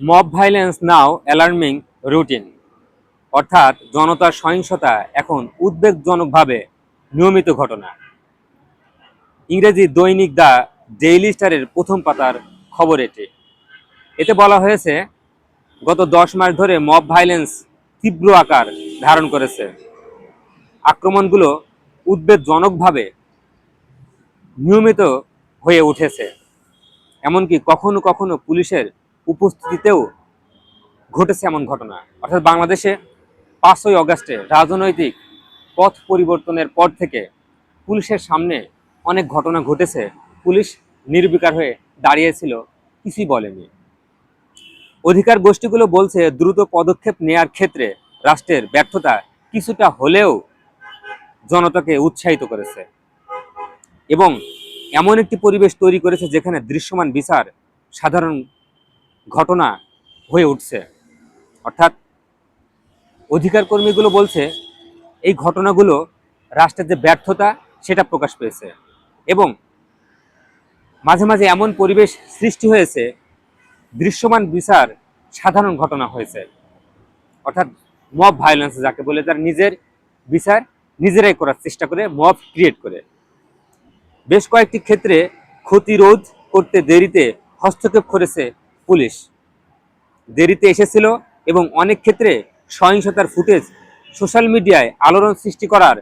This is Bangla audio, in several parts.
Mob violence now alarming routine. অর্থাৎ জনতার সহিংসতা এখন উদ্বেগজনকভাবে নিয়মিত ঘটনা। ইংরেজি দৈনিক দ্য ডেইলি স্টারের প্রথম পাতার খবর এটি। এতে বলা হয়েছে, গত দশ মাস ধরে মব ভাইলেন্স তীব্র আকার ধারণ করেছে। আক্রমণগুলো উদ্বেগজনকভাবে নিয়মিত হয়ে উঠেছে। এমনকি কখনো কখনো পুলিশের উপস্থিতিতেও ঘটেছে এমন ঘটনা। অর্থাৎ বাংলাদেশে পাঁচই অগাস্টে রাজনৈতিক পথ পরিবর্তনের পর থেকে পুলিশের সামনে অনেক ঘটনা ঘটেছে। পুলিশ নির্বিকার হয়ে দাঁড়িয়েছিল, কিছুই বলেনি। অধিকার গোষ্ঠীগুলো বলছে দ্রুত পদক্ষেপ নেয়ার ক্ষেত্রে রাষ্ট্রের ব্যর্থতা কিছুটা হলেও জনতাকে উৎসাহিত করেছে। এবং এমন একটি পরিবেশ তৈরি করেছে যেখানে দৃশ্যমান বিচার সাধারণ ঘটনা হয়ে উঠছে। অর্থাৎ অধিকার কর্মীগুলো বলছে, এই ঘটনাগুলো রাষ্ট্রের যে ব্যর্থতা, সেটা প্রকাশ পেয়েছে। এবং মাঝে মাঝে এমন পরিবেশ সৃষ্টি হয়েছে, দৃশ্যমান বিচার সাধারণ ঘটনা হয়েছে। অর্থাৎ মব ভায়োলেন্স যাকে বলে, তার নিজের বিচার নিজেরাই করার চেষ্টা করে মব ক্রিয়েট করে। বেশ কয়েকটি ক্ষেত্রে ক্ষতিরোধ করতে দেরিতে হস্তক্ষেপ করেছে পুলিশ দেরিতে এসেছিল এবং অনেক ক্ষেত্রে সহিংসতার ফুটেজ সোশ্যাল মিডিয়ায় আলোড়ন সৃষ্টি করার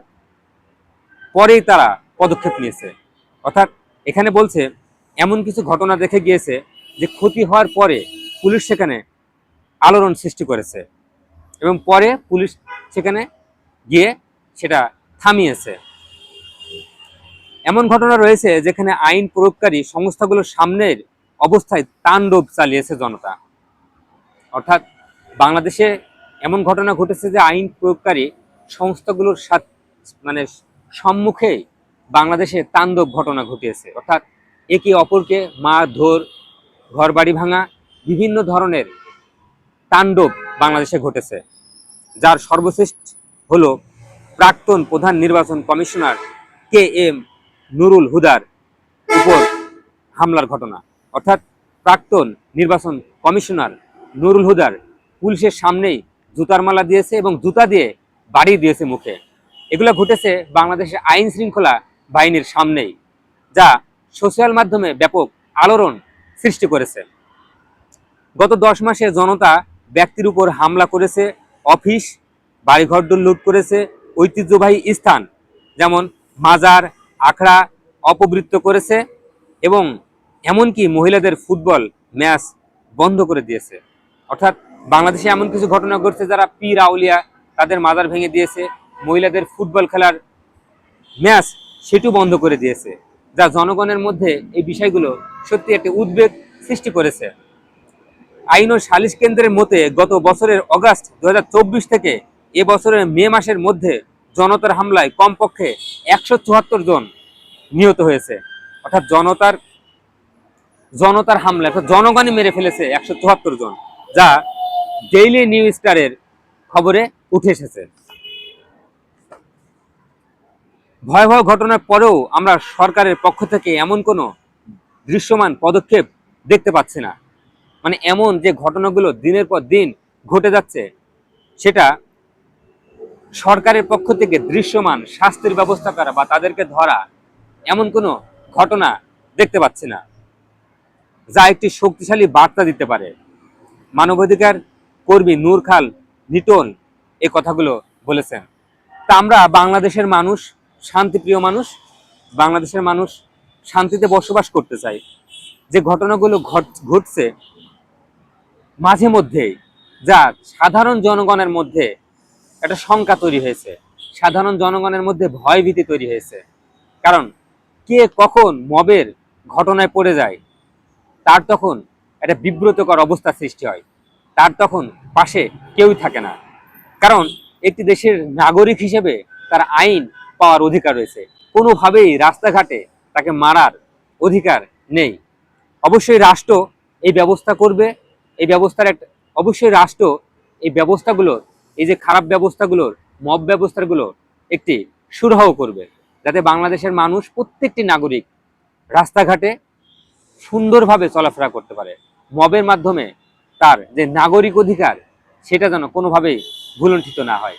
পরেই তারা পদক্ষেপ নিয়েছে। অর্থাৎ এখানে বলছে, এমন কিছু ঘটনা দেখে গিয়েছে যে ক্ষতি হওয়ার পরে পুলিশ সেখানে আলোড়ন সৃষ্টি করেছে এবং পরে পুলিশ সেখানে গিয়ে সেটা থামিয়েছে। এমন ঘটনা রয়েছে যেখানে আইন প্রয়োগকারী সংস্থাগুলোর সামনের অবস্থায় তাণ্ডব চালিয়েছে জনতা। অর্থাৎ বাংলাদেশে এমন ঘটনা ঘটেছে যে আইন প্রয়োগকারী সংস্থাগুলোর সাথ মানে সম্মুখে বাংলাদেশে তাণ্ডব ঘটনা ঘটিয়েছে। অর্থাৎ একে অপরকে মারধর ঘরবাড়ি ভাঙা, বিভিন্ন ধরনের তাণ্ডব বাংলাদেশে ঘটেছে। যার সর্বশেষ হল প্রাক্তন প্রধান নির্বাচন কমিশনার কে এম নুরুল হুদার উপর হামলার ঘটনা। অর্থাৎ প্রাক্তন নির্বাচন কমিশনার নুরুল হুদার পুলিশের সামনেই জুতার মালা দিয়েছে এবং জুতা দিয়ে বাড়ি দিয়েছে মুখে। এগুলো ঘটেছে বাংলাদেশের আইন শৃঙ্খলা বাহিনীর সামনেই, যা সোশ্যাল মাধ্যমে ব্যাপক আলোড়ন সৃষ্টি করেছে। গত দশ মাসে জনতা ব্যক্তির উপর হামলা করেছে, অফিস, বাড়িঘর লুট করেছে, ঐতিহ্যবাহী স্থান, যেমন মাজার, আখড়া, অপবৃত্ত করেছে এবং এমনকি মহিলাদের ফুটবল ম্যাচ বন্ধ করে দিয়েছে। অর্থাৎ বাংলাদেশে এমন কিছু ঘটনা ঘটছে যারা পীর, আউলিয়া তাদের মাজার ভেঙে দিয়েছে। মহিলাদের ফুটবল খেলার ম্যাচ সেটু বন্ধ করে দিয়েছে, যা জনগণের মধ্যে এই বিষয়গুলো সত্যি একটি উদ্বেগ সৃষ্টি করেছে। আইন ও সালিশ কেন্দ্রের মতে গত বছরের অগাস্ট দু হাজার চব্বিশ থেকে এ বছরের মে মাসের মধ্যে জনতার হামলায় কমপক্ষে একশো চুয়াত্তর জন নিহত হয়েছে। অর্থাৎ জনতার জনতার হামলা, অর্থাৎ জনগণই মেরে ফেলেছে একশো চুয়াত্তর জন, যা ডেইলি নিউ স্টারের খবরে উঠে এসেছে। ভয়াবহ ঘটনার পরেও আমরা সরকারের পক্ষ থেকে এমন কোনো দৃশ্যমান পদক্ষেপ দেখতে পাচ্ছি না। মানে এমন যে ঘটনাগুলো দিনের পর দিন ঘটে যাচ্ছে, সেটা সরকারের পক্ষ থেকে দৃশ্যমান শাস্তির ব্যবস্থা করা বা তাদেরকে ধরা এমন কোনো ঘটনা দেখতে পাচ্ছি না। যা একটি শক্তিশালী বার্তা দিতে পারে। মানবাধিকার কর্মী নূর খাল নিটন এই কথাগুলো বলেছেন। তা আমরা বাংলাদেশের মানুষ, শান্তিপ্রিয় মানুষ, বাংলাদেশের মানুষ শান্তিতে বসবাস করতে চাই। যে ঘটনাগুলো ঘট- ঘটছে মাঝে মধ্যেই, যা সাধারণ জনগণের মধ্যে একটা শঙ্কা তৈরি হয়েছে। সাধারণ জনগণের মধ্যে ভয় ভীতি তৈরি হয়েছে। কারণ কে কখন মবের ঘটনায় পড়ে যায় তার তখন একটা বিব্রতকর অবস্থা সৃষ্টি হয়। তার তখন পাশে কেউই থাকে না। কারণ একটি দেশের নাগরিক হিসেবে তার আইন পাওয়ার অধিকার রয়েছে। কোনোভাবেই রাস্তাঘাটে তাকে মারার অধিকার নেই। অবশ্যই রাষ্ট্র এই ব্যবস্থা করবে। এই ব্যবস্থার একটা অবশ্যই রাষ্ট্র এই ব্যবস্থাগুলো, এই যে খারাপ ব্যবস্থাগুলোর, মব ব্যবস্থাগুলো একটি সুরাহ করবে। যাতে বাংলাদেশের মানুষ প্রত্যেকটি নাগরিক রাস্তাঘাটে সুন্দরভাবে চলাফেরা করতে পারে। মবের মাধ্যমে তার যে নাগরিক অধিকার, সেটা যেন কোনোভাবেই ভুলণ্ঠিত না হয়।